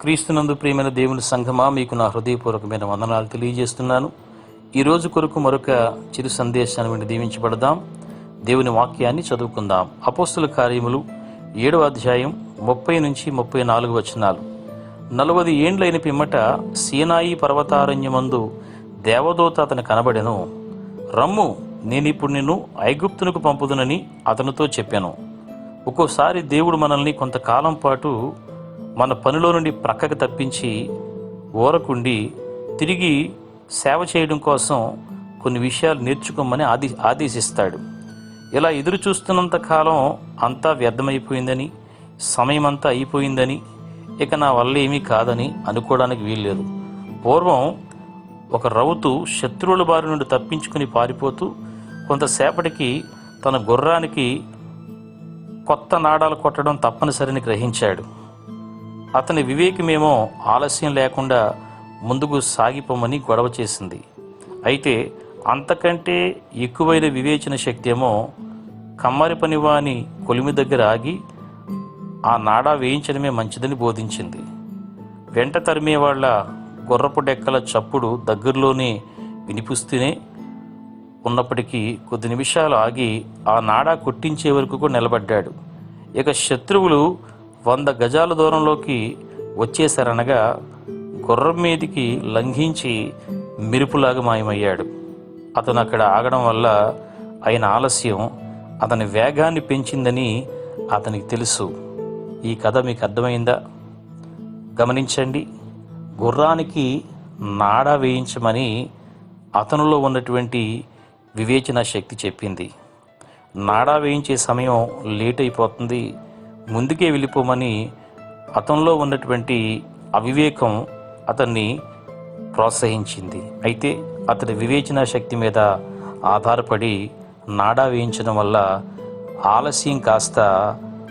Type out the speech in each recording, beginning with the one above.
క్రీస్తునందు ప్రియమైన దేవుని సంఘమా మీకు నా హృదయపూర్వకమైన వందనాలు తెలియజేస్తున్నాను. ఈ రోజు కొరకు మరొక చిరు సందేశాన్ని విని దీవించబడదాం. దేవుని వాక్యాన్ని చదువుకుందాం. అపోస్తుల కార్యములు ఏడవ అధ్యాయం ముప్పై నుంచి ముప్పై నాలుగు వచనాలు. నలభై ఏండ్లైన పిమ్మట సీనాయి పర్వతారణ్యమందు దేవదూత అతను కనబడెను. రమ్ము నేనిప్పుడు నిన్ను ఐగుప్తునకు పంపుదునని అతనితో చెప్పాను. ఒక్కోసారి దేవుడు మనల్ని కొంతకాలం పాటు మన పనిలో నుండి ప్రక్కకు తప్పించి ఊరకుండి తిరిగి సేవ చేయడం కోసం కొన్ని విషయాలు నేర్చుకోమని ఆది ఆదేశిస్తాడు. ఇలా ఎదురు చూస్తున్నంత కాలం అంతా వ్యర్థమైపోయిందని సమయం అంతా అయిపోయిందని ఇక నా వల్ల ఏమీ కాదని అనుకోవడానికి వీల్లేదు. పూర్వం ఒక రౌతు శత్రువుల బారి నుండి తప్పించుకుని పారిపోతూ కొంతసేపటికి తన గుర్రానికి కొత్త నాడాలు కొట్టడం తప్పనిసరిని గ్రహించాడు. అతని వివేకమేమో ఆలస్యం లేకుండా ముందుకు సాగిపోమని గొడవ చేసింది. అయితే అంతకంటే ఎక్కువైన వివేచన శక్తి ఏమో కమ్మరి పనివాని కొలిమి దగ్గర ఆగి ఆ నాడా వేయించడమే మంచిదని బోధించింది. వెంట తరిమే వాళ్ళ గుర్రపు డెక్కల చప్పుడు దగ్గరలోనే వినిపిస్తూనే ఉన్నప్పటికీ కొద్ది నిమిషాలు ఆగి ఆ నాడా కొట్టించే వరకు కూడా నిలబడ్డాడు. ఇక శత్రువులు వంద గజాల దూరంలోకి వచ్చేసారనగా గుర్రం మీదికి లంఘించి మెరుపులాగా మాయమయ్యాడు. అతను అక్కడ ఆగడం వల్ల అయిన ఆలస్యం అతని వేగాన్ని పెంచిందని అతనికి తెలుసు. ఈ కథ మీకు అర్థమైందా? గమనించండి గుర్రానికి నాడా వేయించమని అతనిలో ఉన్నటువంటి వివేచన శక్తి చెప్పింది. నాడా వేయించే సమయం లేట్ అయిపోతుంది. ముందుకే వెళ్ళిపోమని అతనిలో ఉన్నటువంటి అవివేకం అతన్ని ప్రోత్సహించింది. అయితే అతడి వివేచన శక్తి మీద ఆధారపడి నాడా వేయించడం వల్ల ఆలస్యం కాస్త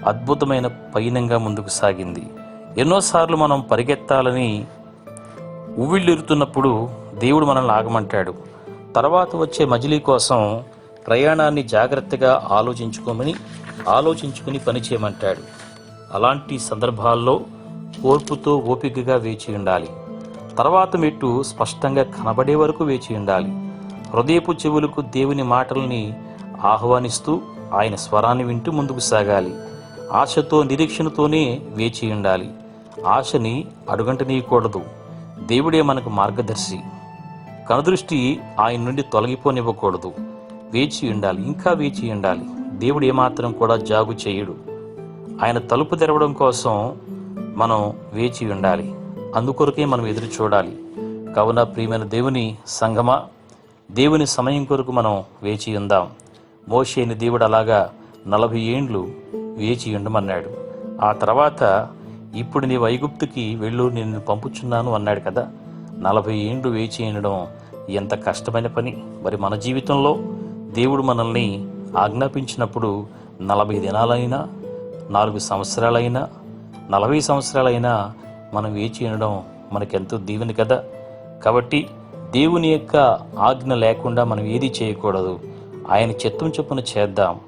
అద్భుతమైన పయనంగా ముందుకు సాగింది. ఎన్నోసార్లు మనం పరిగెత్తాలని ఉవ్విళ్ళిరుతున్నప్పుడు దేవుడు మనల్ని ఆగమంటాడు. తర్వాత వచ్చే మజిలీ కోసం ప్రయాణాన్ని జాగ్రత్తగా ఆలోచించుకోమని ఆలోచించుకుని పని చేయమంటాడు. అలాంటి సందర్భాల్లో ఓర్పుతో ఓపికగా వేచి ఉండాలి. తర్వాత మెట్టు స్పష్టంగా కనబడే వరకు వేచి ఉండాలి. హృదయపు చెవులకు దేవుని మాటల్ని ఆహ్వానిస్తూ ఆయన స్వరాన్ని వింటూ ముందుకు సాగాలి. ఆశతో నిరీక్షణతోనే వేచి ఉండాలి. ఆశని అడుగంటనీయకూడదు. దేవుడే మనకు మార్గదర్శి. కనుదృష్టి ఆయన నుండి తొలగిపోనివ్వకూడదు. వేచి ఉండాలి. ఇంకా వేచి ఉండాలి. దేవుడు ఏమాత్రం కూడా జాగు చేయడు. ఆయన తలుపు తెరవడం కోసం మనం వేచి ఉండాలి. అందుకొరకే మనం ఎదురు చూడాలి. కావున ప్రియమైన దేవుని సంగమా దేవుని సమయం కొరకు మనం వేచి ఉందాం. మోషేని దేవుడు అలాగా నలభై ఏండ్లు వేచి ఉండమన్నాడు. ఆ తర్వాత ఇప్పుడు నీ వైగుప్తుకి వెళ్ళు నేను పంపుచున్నాను అన్నాడు కదా. నలభై ఏండ్లు వేచి ఉండడం ఎంత కష్టమైన పని. మరి మన జీవితంలో దేవుడు మనల్ని ఆజ్ఞాపించినప్పుడు నలభై దినాలైనా నాలుగు సంవత్సరాలైనా నలభై సంవత్సరాలైనా మనం వేచి ఉండడం మనకెంతో దీవెని కదా? కాబట్టి దేవుని యొక్క ఆజ్ఞ లేకుండా మనం ఏది చేయకూడదు. ఆయన చిత్తం చొప్పున చేద్దాం.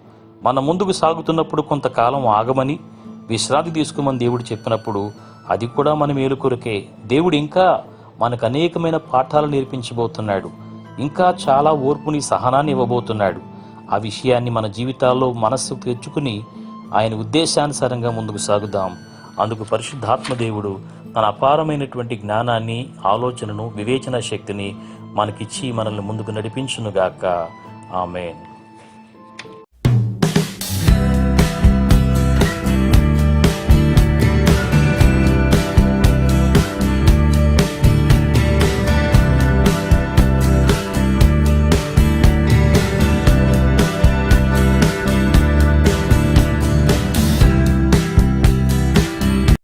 మన ముందుకు సాగుతున్నప్పుడు కొంతకాలం ఆగమని విశ్రాంతి తీసుకోమని దేవుడు చెప్పినప్పుడు అది కూడా మన మేలు కొరకే. దేవుడు ఇంకా మనకు అనేకమైన పాఠాలు నేర్పించబోతున్నాడు. ఇంకా చాలా ఓర్పుని సహనాన్ని ఇవ్వబోతున్నాడు. ఆ విషయాన్ని మన జీవితాల్లో మనస్సు తెచ్చుకుని ఆయన ఉద్దేశానుసారంగా ముందుకు సాగుదాం. అందుకు పరిశుద్ధాత్మ దేవుడు తన అపారమైనటువంటి జ్ఞానాన్ని ఆలోచనను వివేచన శక్తిని మనకిచ్చి మనల్ని ముందుకు నడిపించునుగాక. ఆమెన్.